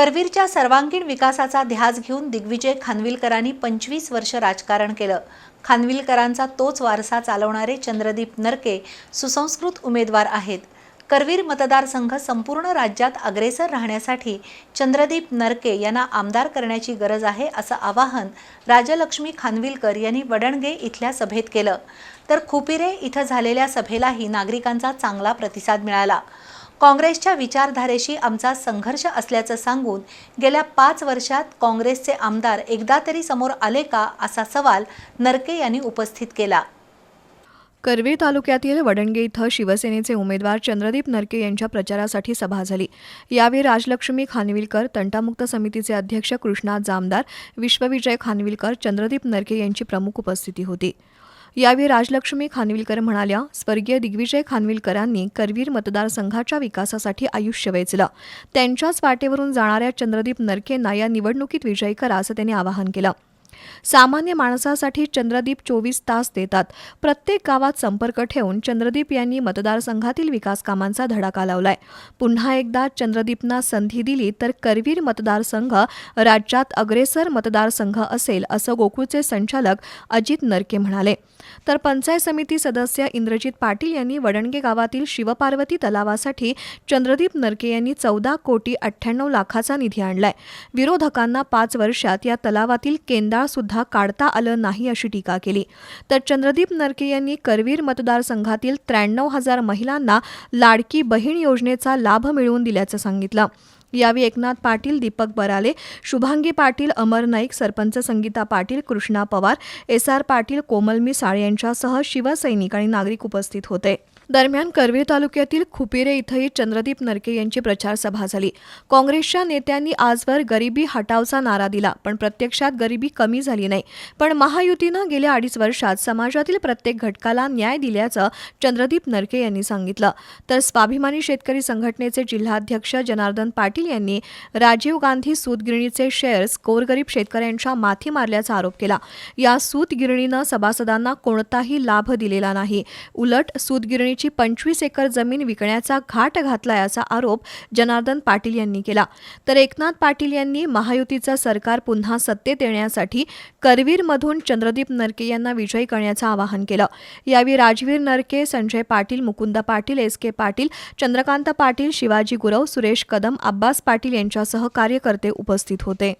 करवीरच्या सर्वांगीण विकासाचा ध्यास घेऊन दिग्विजय खानविलकरांनी पंचवीस वर्ष राजकारण केलं. खानविलकरांचा तोच वारसा चालवणारे चंद्रदीप नरके सुसंस्कृत उमेदवार आहेत. करवीर मतदारसंघ संपूर्ण राज्यात अग्रेसर राहण्यासाठी चंद्रदीप नरके यांना आमदार करण्याची गरज आहे असं आवाहन राजलक्ष्मी खानविलकर यांनी वडणगे इथल्या सभेत केलं. तर खुपिरे इथं झालेल्या सभेलाही नागरिकांचा चांगला प्रतिसाद मिळाला. काँग्रेसच्या विचारधारेशी आमचा संघर्ष असल्याचं सांगून गेल्या पाच वर्षात काँग्रेसचे आमदार एकदा तरी समोर आले का असा सवाल नरके यांनी उपस्थित केला. करवीर तालुक्यातील वडणगे इथं शिवसेनेचे उमेदवार चंद्रदीप नरके यांच्या प्रचारासाठी सभा झाली. यावेळी राजलक्ष्मी खानविलकर तंटामुक्त समितीचे अध्यक्ष कृष्णा जामदार विश्वविजय खानविलकर चंद्रदीप नरके यांची प्रमुख उपस्थिती होती. यावेळी राजलक्ष्मी खानविलकर म्हणाल्या स्वर्गीय दिग्विजय खानविलकरांनी करवीर मतदारसंघाच्या विकासासाठी आयुष्य वेचलं. त्यांच्याच वाटेवरून जाणाऱ्या चंद्रदीप नरकेंना या निवडणुकीत विजयी करा असं त्यांनी आवाहन केलं. सामान्य माणसासाठी चंद्रदीप चोवीस तास देतात. प्रत्येक गावात संपर्क ठेवून चंद्रदीप यांनी मतदारसंघातील विकास कामांचा धडाका लावलाय. पुन्हा एकदा चंद्रदीपना संधी दिली तर करवीर मतदारसंघ राज्यात अग्रेसर मतदारसंघ असेल असं गोकुळचे संचालक अजित नरके म्हणाले. तर पंचायत समिती सदस्य इंद्रजित पाटील यांनी वडणगे गावातील शिवपार्वती तलावासाठी चंद्रदीप नरके यांनी चौदा कोटी अठ्ठ्याण्णव लाखाचा निधी आणलाय. विरोधकांना पाच वर्षात या तलावातील केंदाळ सुद्धा काढता आलं नाही अशी टीका केली. तर चंद्रदीप नरके यांनी करवीर मतदारसंघातील त्र्याण्णव हजार महिलांना लाडकी बहीण योजनेचा लाभ मिळवून दिल्याचं सांगितलं. यावेळी एकनाथ पाटील दीपक बराले शुभांगी पाटील अमर नाईक सरपंच संगीता पाटील कृष्णा पवार एस आर पाटील कोमल मिसाळ यांच्यासह शिवसैनिक आणि नागरिक उपस्थित होते. दरम्यान करवीर तालुक्यातील खुपिरे इथंही चंद्रदीप नरके यांची प्रचार सभा झाली. काँग्रेसच्या नेत्यांनी आजवर गरिबी हटावचा नारा दिला पण प्रत्यक्षात गरिबी कमी झाली नाही. पण महायुतीनं गेल्या अडीच वर्षात समाजातील प्रत्येक घटकाला न्याय दिल्याचं चंद्रदीप नरके यांनी सांगितलं. तर स्वाभिमानी शेतकरी संघटनेचे जिल्हाध्यक्ष जनार्दन पाटील यांनी राजीव गांधी सूतगिरणीचे शेअर्स गोरगरीब शेतकऱ्यांच्या माथी मारल्याचा आरोप केला. या सूतगिरणीनं सभासदांना कोणताही लाभ दिलेला नाही. उलट सूतगिरणी सूतगिरणीची पंचवीस एकर जमीन विकण्याचा घाट घातलाय असा आरोप जनार्दन पाटील यांनी केला. तर एकनाथ पाटील यांनी महायुतीचं सरकार पुन्हा सत्तेत येण्यासाठी करवीरमधून चंद्रदीप नरके यांना विजयी करण्याचं आवाहन केलं. यावेळी राजवीर नरके संजय पाटील मुकुंद पाटील एस के पाटील चंद्रकांत पाटील शिवाजी गुरव सुरेश कदम अब्बास पाटील यांच्यासह कार्यकर्ते उपस्थित होते.